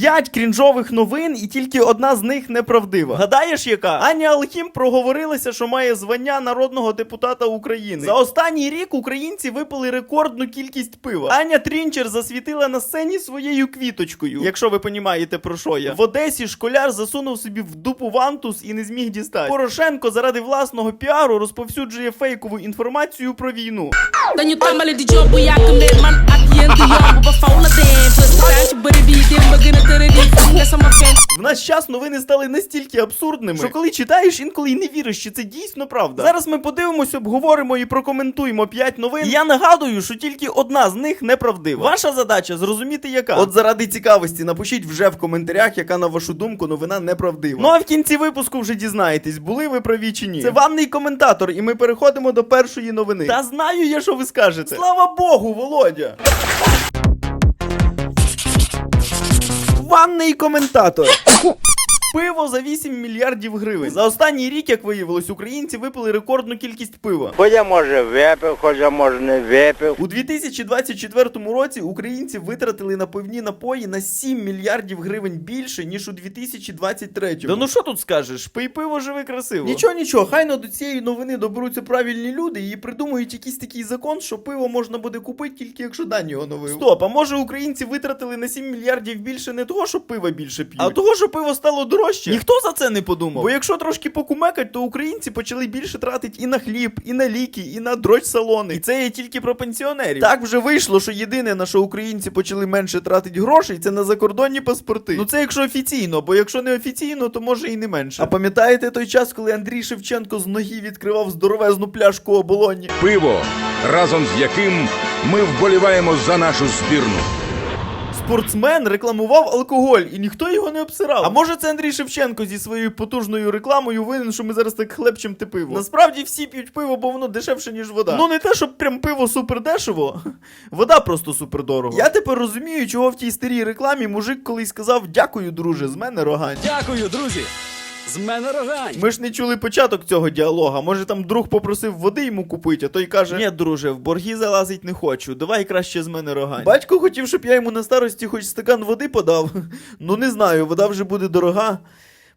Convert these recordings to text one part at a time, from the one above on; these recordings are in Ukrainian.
П'ять крінжових новин, і тільки одна з них неправдива. Гадаєш, яка? Аня Алхім проговорилася, що має звання народного депутата України. За останній рік українці випили рекордну кількість пива. Аня Трінчер засвітила на сцені своєю квіточкою. Якщо ви понімаєте про що я. В Одесі школяр засунув собі в дупу вантус і не зміг дістати. Порошенко заради власного піару розповсюджує фейкову інформацію про війну. Dan je tammelen die job hoe jij Dion, bu ba faw la dee bës. saa ci bëri bii démb gën a tërë di. nga sama fenn. В наш час новини стали настільки абсурдними, що коли читаєш, інколи й не віриш, що це дійсно правда. Зараз ми подивимося, обговоримо і прокоментуємо 5 новин. І я нагадую, що тільки одна з них неправдива. Ваша задача зрозуміти, яка. От заради цікавості напишіть вже в коментарях, яка на вашу думку новина неправдива. Ну а в кінці випуску вже дізнаєтесь, були ви праві чи ні. Це ванний коментатор, і ми переходимо до першої новини. Та знаю я, що ви скажете. Слава Богу, Володя! Ванний коментатор. Пиво за 8 мільярдів гривень. За останній рік, як виявилось, українці випили рекордну кількість пива. Хоч я може випив, хоч я може не випив. У 2024 році українці витратили на пивні напої на 7 мільярдів гривень більше, ніж у 2023. Да ну що тут скажеш? Пий пиво живи красиво. Нічого, нічого, хайно до цієї новини доберуться правильні люди і придумають якийсь такий закон, що пиво можна буде купити тільки якщо дані оновив. Стоп, а може українці витратили на 7 мільярдів більше не того, що пива більше п'ють, а того, що пиво стало дорожче. Ніхто за це не подумав. Бо якщо трошки покумекать, то українці почали більше тратити і на хліб, і на ліки, і на дрочь салони. І це є тільки про пенсіонерів. Так вже вийшло, що єдине, на що українці почали менше тратити грошей, це на закордонні паспорти. Ну це якщо офіційно, бо якщо не офіційно, то може і не менше. А пам'ятаєте той час, коли Андрій Шевченко з ноги відкривав здоровезну пляшку оболоні? Пиво, разом з яким ми вболіваємо за нашу збірну. Спортсмен рекламував алкоголь, і ніхто його не обсирав. А може це Андрій Шевченко зі своєю потужною рекламою винен, що ми зараз так хлебчем те пиво. Насправді всі п'ють пиво, бо воно дешевше, ніж вода. Ну не те, щоб прям пиво супер дешево. Вода просто супер дорого. Я тепер розумію, чого в тій старій рекламі мужик колись сказав дякую, друже, з мене рога. Дякую, друзі! З мене рогань! Ми ж не чули початок цього діалога. Може там друг попросив води йому купити, а той каже: Ні, друже, в борги залазить не хочу. Давай краще з мене рогань. Батько хотів, щоб я йому на старості хоч стакан води подав. Ну не знаю, вода вже буде дорога.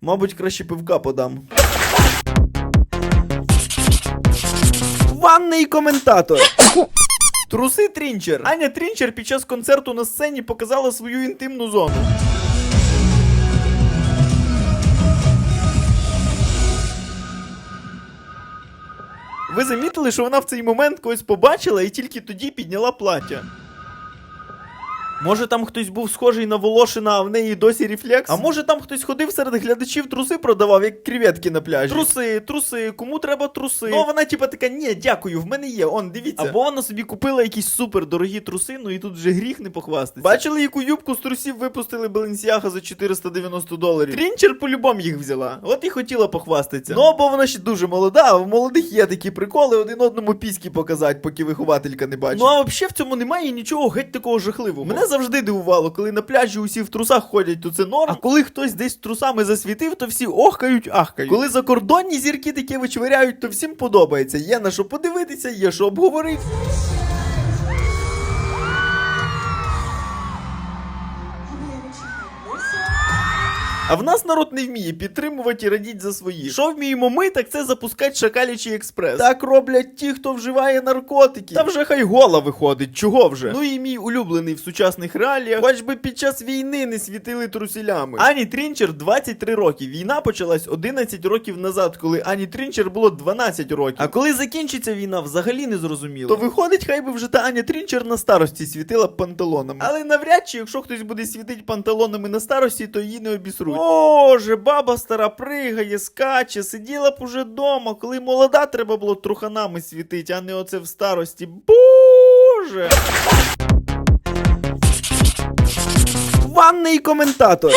Мабуть, краще пивка подам. Ванний коментатор. Труси Трінчер. Аня Трінчер під час концерту на сцені показала свою інтимну зону. Ви замітили, що вона в цей момент когось побачила і тільки тоді підняла плаття. Може там хтось був схожий на Волошина, а в неї досі рефлекс? А може там хтось ходив серед глядачів, труси продавав, як креветки на пляжі? Труси, труси, кому треба труси? Ну а вона типа така, ні, дякую, в мене є, он, дивіться. Або вона собі купила якісь супер дорогі труси, ну і тут вже гріх не похвастатися. Бачили, яку юбку з трусів випустили Баленсіаха за 490 доларів? Трінчер по-любому їх взяла. От і хотіла похвастатися. Ну, бо вона ще дуже молода, а в молодих є такі приколи один одному піськи показати, поки вихователька не бачить. Ну а взагалі в цьому немає нічого геть такого жахливого. Мене завжди дивувало, коли на пляжі усі в трусах ходять, то це норм. А коли хтось десь трусами засвітив, то всі охкають, ахкають. Коли закордонні зірки таке вичвиряють, то всім подобається. Є на що подивитися, є що обговорити. А в нас народ не вміє підтримувати і радіть за свої. Що вміємо ми, так це запускати шакалячий експрес. Так роблять ті, хто вживає наркотики. Та вже хай гола виходить, чого вже? Ну і мій улюблений в сучасних реаліях, хоч би під час війни не світили трусілями. Ані Трінчер 23 роки. Війна почалась 11 років назад, коли Ані Трінчер було 12 років. А коли закінчиться війна, взагалі не зрозуміло. То виходить, хай би вже та Аня Трінчер на старості світила панталонами. Але навряд чи, якщо хтось буде світити панталонами на старості, то її не обісруть. Боже, баба стара пригає, скаче, сиділа б уже дома, коли молода треба було труханами світить, а не оце в старості. Боже. Ванний коментатор.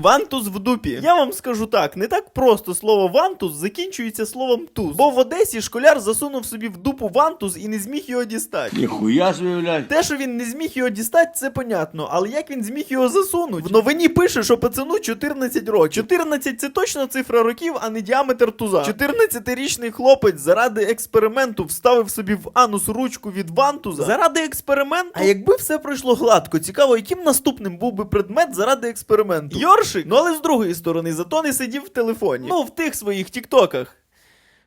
Вантуз в дупі. Я вам скажу так, не так просто слово вантуз закінчується словом туз. Бо в Одесі школяр засунув собі в дупу вантуз і не зміг його дістати. Ніхуя блядь. Те, що він не зміг його дістати, це понятно. Але як він зміг його засунути? В новині пише, що пацану 14 років. 14 це точно цифра років, а не діаметр туза. 14-річний хлопець заради експерименту вставив собі в анус ручку від вантуза. Заради експерименту? А якби все пройшло гладко, цікаво, яким наступним був би предмет заради експерименту? Йоршик? Ну але з другої сторони, зато не сидів в телефоні. Ну, в тих своїх тіктоках.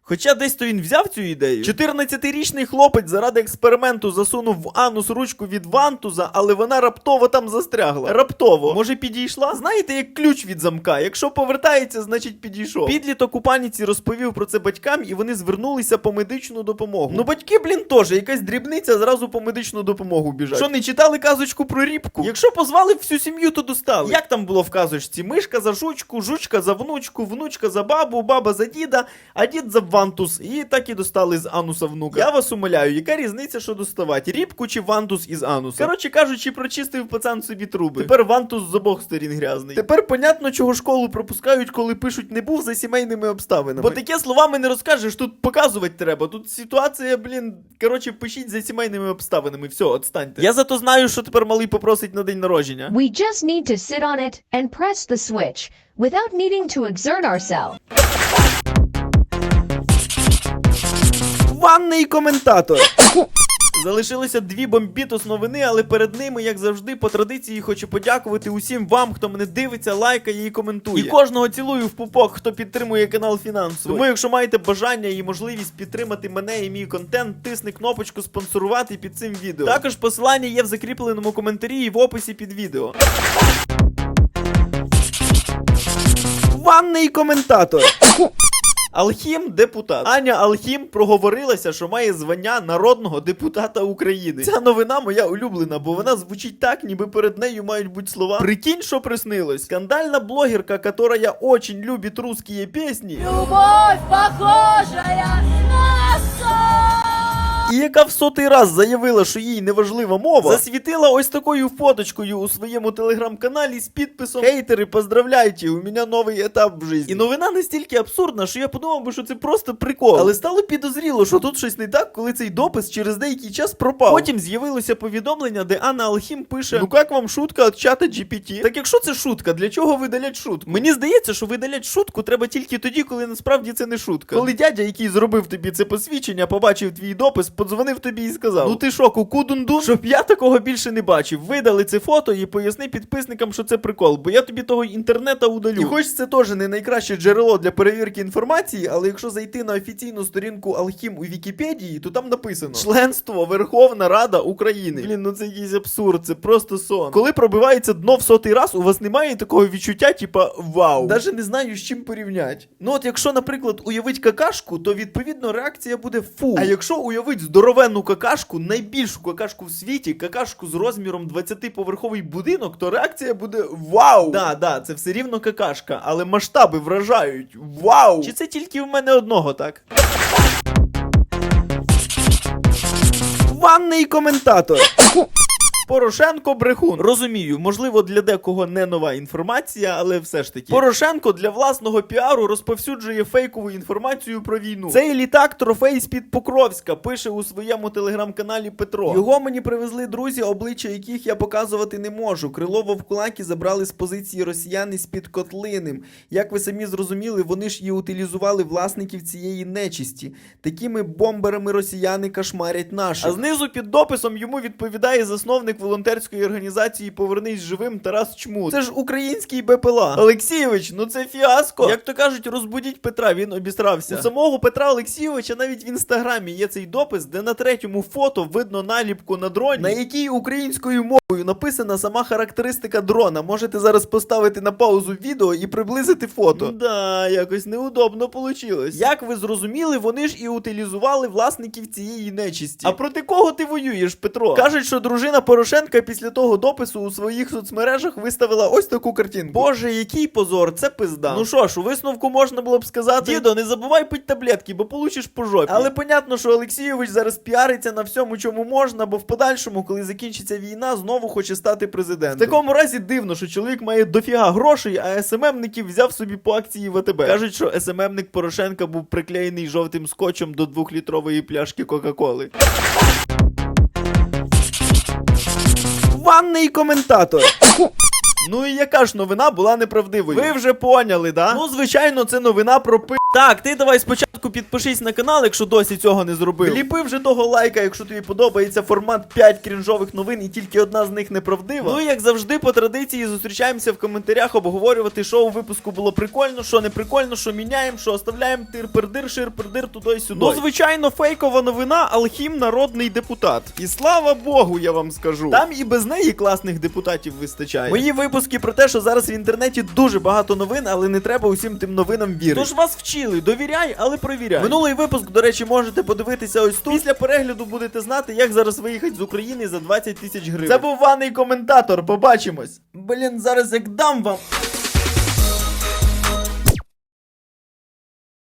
Хоча десь то він взяв цю ідею. 14-річний хлопець заради експерименту засунув в анус ручку від вантуза, але вона раптово там застрягла. Раптово. Може підійшла? Знаєте, як ключ від замка. Якщо повертається, значить підійшов. Підліток у паніці розповів про це батькам, і вони звернулися по медичну допомогу. Ну батьки, блін, теж якась дрібниця зразу по медичну допомогу біжать. Що не читали казочку про рібку? Якщо позвали всю сім'ю, то достали. Як там було в казочці? Мишка за жучку, жучка за внучку, внучка за бабу, баба за діда, а дід за вантус. І так і достали з ануса внука. Я вас умоляю, яка різниця, що доставати? Рібку чи вантус із ануса? Коротше кажучи, прочистив пацан собі труби. Тепер вантус з обох сторін грязний. Тепер понятно, чого школу пропускають, коли пишуть не був за сімейними обставинами. Бо таке словами не розкажеш, тут показувати треба. Тут ситуація, блін. Коротше, пишіть за сімейними обставинами. Все, отстаньте. Я зато знаю, що тепер малий попросить на день народження. We just need to sit on it and press the switch without needing to exert ourselves. Ванний коментатор. Залишилося дві бомбітос новини, але перед ними, як завжди, по традиції хочу подякувати усім вам, хто мене дивиться, лайкає і коментує. І кожного цілую в пупок, хто підтримує канал фінансово. Тому, якщо маєте бажання і можливість підтримати мене і мій контент, тисни кнопочку спонсорувати під цим відео. Також посилання є в закріпленому коментарі і в описі під відео. Ванний коментатор. Алхім депутат. Аня Алхім проговорилася, що має звання народного депутата України. Ця новина моя улюблена, бо вона звучить так, ніби перед нею мають бути слова. Прикинь, що приснилось. Скандальна блогерка, которая очень любить русские пісні. Любовь, похожая на сон. І яка в сотий раз заявила, що їй неважлива мова, засвітила ось такою фоточкою у своєму телеграм-каналі з підписом Хейтери, поздравляйте, у мене новий етап в житті. І новина настільки абсурдна, що я подумав би, що це просто прикол. Але стало підозріло, що тут щось не так, коли цей допис через деякий час пропав. Потім з'явилося повідомлення, де Анна Алхім пише: Ну як вам шутка від чата GPT? Так якщо це шутка, для чого видалять шутку? Мені здається, що видалять шутку треба тільки тоді, коли насправді це не шутка. Коли дядя, який зробив тобі це посвідчення, побачив твій допис, подзвонив тобі і сказав: Ну ти що, куку-дундун? Щоб я такого більше не бачив. Видали це фото і поясни підписникам, що це прикол, бо я тобі того інтернета удалю. І хоч це теж не найкраще джерело для перевірки інформації, але якщо зайти на офіційну сторінку Алхім у Вікіпедії, то там написано членство Верховна Рада України. Блін, ну це якийсь абсурд, це просто сон. Коли пробивається дно в сотий раз, у вас немає такого відчуття, типа вау. Даже не знаю з чим порівняти. Ну от якщо, наприклад, уявить какашку, то відповідно реакція буде фу. А якщо уявить здоровенну какашку, найбільшу какашку в світі, какашку з розміром 20-поверховий будинок, то реакція буде вау. Да, да, це все рівно какашка, але масштаби вражають. Вау! Чи це тільки в мене одного, так? Ванний коментатор. Порошенко брехун. Розумію, можливо, для декого не нова інформація, але все ж таки. Порошенко для власного піару розповсюджує фейкову інформацію про війну. Цей літак трофей з-під Покровська пише у своєму телеграм-каналі Петро. Його мені привезли друзі, обличчя яких я показувати не можу. Крило вовкулаки забрали з позиції росіяни з-під Котлиним. Як ви самі зрозуміли, вони ж і утилізували власників цієї нечисті. Такими бомберами росіяни кошмарять наших. А знизу під дописом йому відповідає засновник волонтерської організації Повернись живим Тарас Чмут. Це ж український БПЛА. Олексійович, ну це фіаско. Як то кажуть, розбудіть Петра, він обістрався. У самого Петра Олексійовича навіть в інстаграмі є цей допис, де на третьому фото видно наліпку на дроні, на якій українською мовою написана сама характеристика дрона. Можете зараз поставити на паузу відео і приблизити фото. Да, якось неудобно получилось. Як ви зрозуміли, вони ж і утилізували власників цієї нечисті. А проти кого ти воюєш, Петро? Кажуть, що дружина Порошенка Порошенка після того допису у своїх соцмережах виставила ось таку картинку. Боже, який позор, це пизда. Ну що ж, у висновку можна було б сказати: Дідо, не забувай пить таблетки, бо получиш по жопі. Але понятно, що Олексійович зараз піариться на всьому, чому можна, бо в подальшому, коли закінчиться війна, знову хоче стати президентом. В такому разі дивно, що чоловік має дофіга грошей, а СММників взяв собі по акції ВТБ. Кажуть, що СММник Порошенка був приклеєний жовтим скотчем до двохлітрової пляшки Кока-Коли. Ванний коментатор. Ну і яка ж новина була неправдивою? Ви вже поняли, да? Ну, звичайно, це новина про пи. Так, ти давай спочатку підпишись на канал, якщо досі цього не зробив. Ліпи вже того лайка, якщо тобі подобається формат 5 крінжових новин і тільки одна з них неправдива. Ну і як завжди, по традиції зустрічаємося в коментарях обговорювати, що у випуску було прикольно, що не прикольно, що міняємо, що оставляємо тир-пердир, шир-пердир, туди сюди. Ну, звичайно, фейкова новина, Алхім народний депутат. І слава Богу, я вам скажу. Там і без неї класних депутатів вистачає. Мої випуски про те, що зараз в інтернеті дуже багато новин, але не треба усім тим новинам вірити. Тож вас вчили, довіряй, але провіряй. Минулий випуск, до речі, можете подивитися ось тут. Після перегляду будете знати, як зараз виїхати з України за 20 тисяч гривень. Це був ваний коментатор. Побачимось. Блін, зараз як дам вам.